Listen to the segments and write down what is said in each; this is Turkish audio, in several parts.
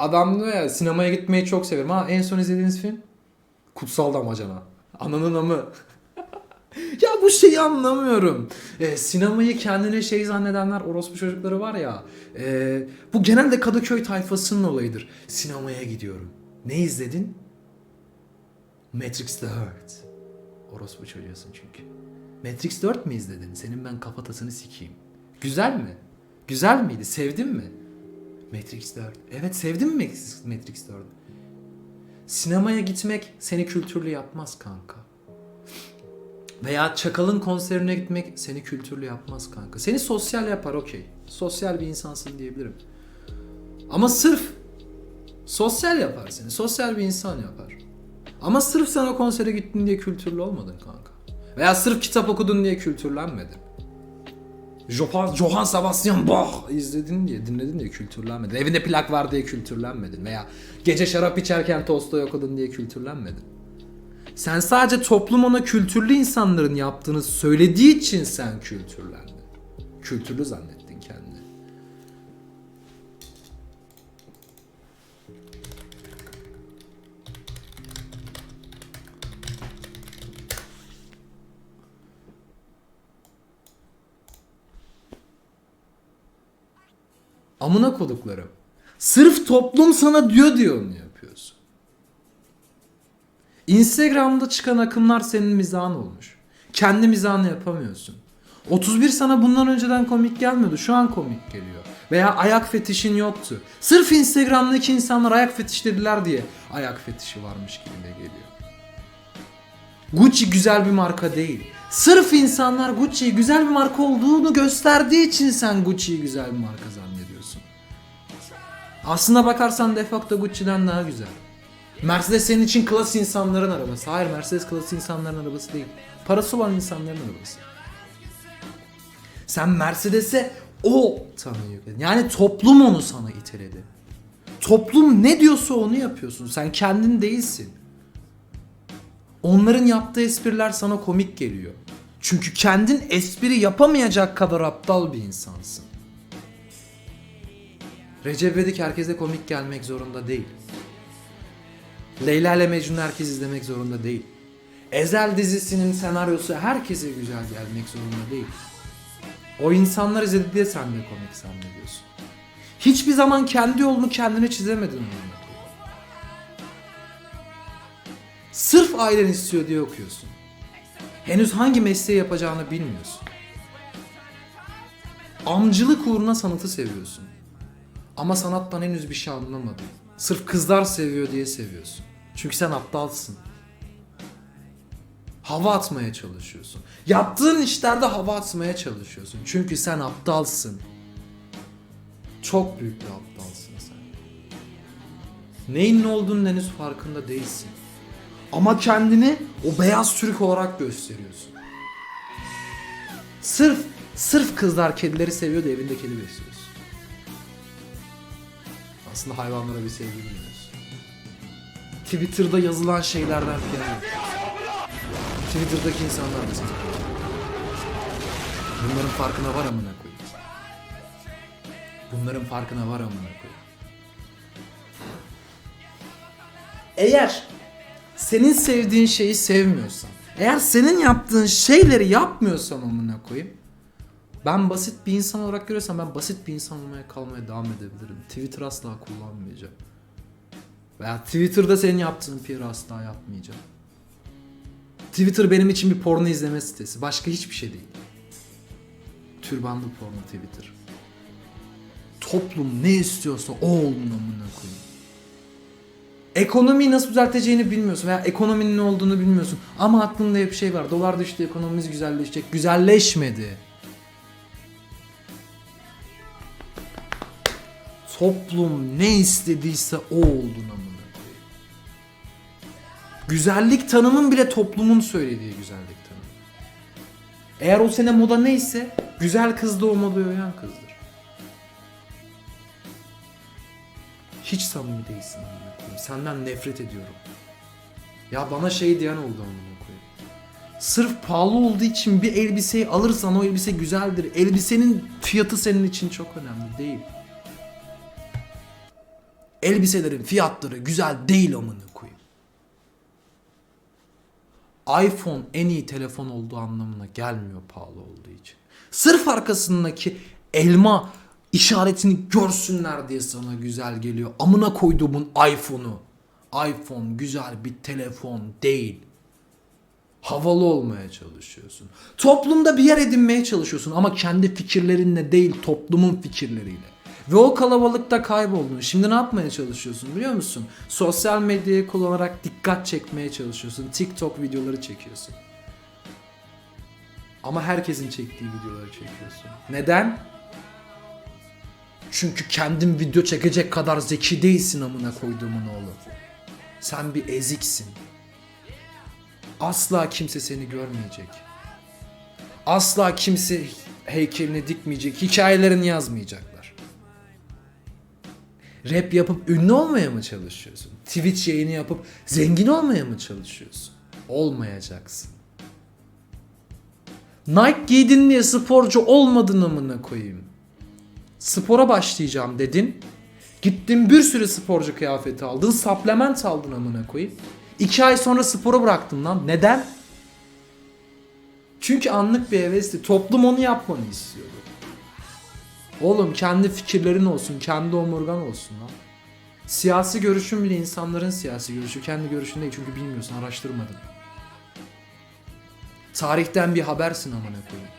Adam diyor ya sinemaya gitmeyi çok severim. Ha en son izlediğiniz film? Kutsal Damacana. Ananın amı. ya bu şeyi anlamıyorum. Ee, sinemayı kendine şey zannedenler orospu çocukları var ya. e, bu genelde Kadıköy tayfasının olayıdır. Sinemaya gidiyorum. Ne izledin? Matrix 4. Orospu çocuğusun çünkü. Matrix 4 mi izledin? Senin ben kafatasını sikeyim. Güzel mi? Güzel miydi? Sevdin mi? Matrix 4. Evet sevdin mi Matrix 4'ü? Sinemaya gitmek seni kültürlü yapmaz kanka. Veya Çakal'ın konserine gitmek seni kültürlü yapmaz kanka. Seni sosyal yapar okey. Sosyal bir insansın diyebilirim. Ama sırf sosyal yapar seni. Sosyal bir insan yapar. Ama sırf sen o konsere gittin diye kültürlü olmadın kanka. Veya sırf kitap okudun diye kültürlenmedin. Johann, Johann Sebastian Bach izledin diye, dinledin diye kültürlenmedin. Evinde plak var diye kültürlenmedin. Veya gece şarap içerken Tolstoy okudun diye kültürlenmedin. Sen sadece toplum ona kültürlü insanların yaptığını söylediği için sen kültürlendin. Kültürlü zannettin Amına koduklarım. Sırf toplum sana diyor diyor onu yapıyorsun. Instagram'da çıkan akımlar senin mizahın olmuş. Kendi mizahını yapamıyorsun. 31 sana bundan önceden komik gelmiyordu. Şu an komik geliyor. Veya ayak fetişin yoktu. Sırf Instagram'daki insanlar ayak fetişlediler diye ayak fetişi varmış gibi de geliyor. Gucci güzel bir marka değil. Sırf insanlar Gucci'yi güzel bir marka olduğunu gösterdiği için sen Gucci'yi güzel bir marka zannediyorsun. Aslına bakarsan de facto Gucci'den daha güzel. Mercedes senin için klas insanların arabası. Hayır Mercedes klas insanların arabası değil. Parası olan insanların arabası. Sen Mercedes'e o tanıyı. Yani toplum onu sana iteledi. Toplum ne diyorsa onu yapıyorsun. Sen kendin değilsin. Onların yaptığı espriler sana komik geliyor. Çünkü kendin espri yapamayacak kadar aptal bir insansın. Recep İvedik herkese komik gelmek zorunda değil. Leyla ile Mecnun herkes izlemek zorunda değil. Ezel dizisinin senaryosu herkese güzel gelmek zorunda değil. O insanlar izledi diye sen de komik zannediyorsun. Hiçbir zaman kendi yolunu kendine çizemedin onu. Sırf ailen istiyor diye okuyorsun. Henüz hangi mesleği yapacağını bilmiyorsun. Amcılık uğruna sanatı seviyorsun. Ama sanattan henüz bir şey anlamadın. Sırf kızlar seviyor diye seviyorsun. Çünkü sen aptalsın. Hava atmaya çalışıyorsun. Yaptığın işlerde hava atmaya çalışıyorsun. Çünkü sen aptalsın. Çok büyük bir aptalsın sen. Neyin ne olduğunun henüz farkında değilsin. Ama kendini o beyaz Türk olarak gösteriyorsun. Sırf sırf kızlar kedileri seviyor da evinde kedi besliyorsun. Aslında hayvanlara bir sevgi duyuyorsun. Twitter'da yazılan şeylerden filan. Twitter'daki insanlar da koruyor. Bunların farkına var amına koyayım. Bunların farkına var amına koyayım. Eğer senin sevdiğin şeyi sevmiyorsan, eğer senin yaptığın şeyleri yapmıyorsan amına koyayım. Ben basit bir insan olarak görüyorsam ben basit bir insan olmaya kalmaya devam edebilirim. Twitter asla kullanmayacağım. Veya Twitter'da senin yaptığın PR asla yapmayacağım. Twitter benim için bir porno izleme sitesi. Başka hiçbir şey değil. Türbanlı porno Twitter. Toplum ne istiyorsa o olun amına koyayım. Ekonomiyi nasıl düzelteceğini bilmiyorsun veya ekonominin ne olduğunu bilmiyorsun. Ama aklında hep şey var. Dolar düştü, ekonomimiz güzelleşecek. Güzelleşmedi. Toplum ne istediyse o oldun amına. Güzellik tanımın bile toplumun söylediği güzellik tanımı. Eğer o sene moda neyse güzel kız da o modaya uyan kızdır. Hiç samimi değilsin. Senden nefret ediyorum. Ya bana şey diyen oldu amına koyayım. Sırf pahalı olduğu için bir elbiseyi alırsan o elbise güzeldir. Elbisenin fiyatı senin için çok önemli değil. Elbiselerin fiyatları güzel değil amına koyayım. iPhone en iyi telefon olduğu anlamına gelmiyor pahalı olduğu için. Sırf arkasındaki elma işaretini görsünler diye sana güzel geliyor. Amına koyduğumun iPhone'u. iPhone güzel bir telefon değil. Havalı olmaya çalışıyorsun. Toplumda bir yer edinmeye çalışıyorsun ama kendi fikirlerinle değil toplumun fikirleriyle. Ve o kalabalıkta kayboldun. Şimdi ne yapmaya çalışıyorsun biliyor musun? Sosyal medyayı kullanarak dikkat çekmeye çalışıyorsun. TikTok videoları çekiyorsun. Ama herkesin çektiği videoları çekiyorsun. Neden? Çünkü kendin video çekecek kadar zeki değilsin amına koyduğumun oğlu. Sen bir eziksin. Asla kimse seni görmeyecek. Asla kimse heykelini dikmeyecek, hikayelerini yazmayacaklar. Rap yapıp ünlü olmaya mı çalışıyorsun? Twitch yayını yapıp zengin olmaya mı çalışıyorsun? Olmayacaksın. Nike giydin diye sporcu olmadın amına koyayım. Spora başlayacağım dedin. Gittin bir sürü sporcu kıyafeti aldın. Supplement aldın amına koyayım. İki ay sonra sporu bıraktın lan. Neden? Çünkü anlık bir hevesti. Toplum onu yapmanı istiyordu. Oğlum kendi fikirlerin olsun, kendi omurgan olsun lan. Siyasi görüşün bile insanların siyasi görüşü. Kendi görüşün değil çünkü bilmiyorsun, araştırmadın. Tarihten bir habersin amına koyayım.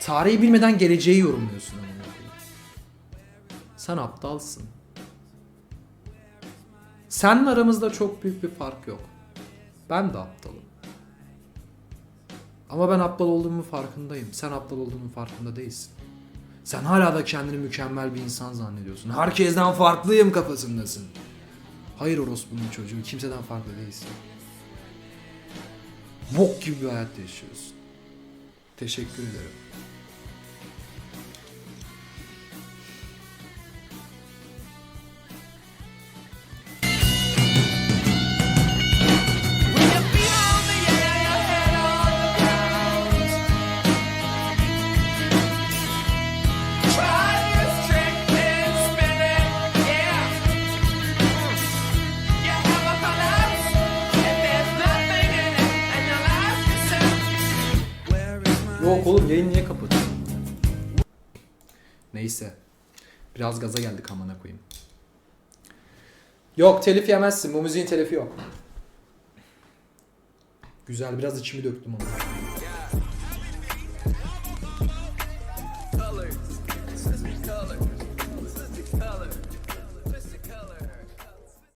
Tarihi bilmeden geleceği yorumluyorsun amına koyayım. Sen aptalsın. Seninle aramızda çok büyük bir fark yok. Ben de aptalım. Ama ben aptal olduğumun farkındayım. Sen aptal olduğunun farkında değilsin. Sen hala da kendini mükemmel bir insan zannediyorsun. Herkesten farklıyım kafasındasın. Hayır orospunun çocuğu. Kimseden farklı değilsin. Bok gibi bir hayat yaşıyorsun. Teşekkür ederim. Yok oğlum yayın niye kapatıyorsun? Neyse. Biraz gaza geldik amına koyayım. Yok telif yemezsin. Bu müziğin telifi yok. Güzel biraz içimi döktüm onu.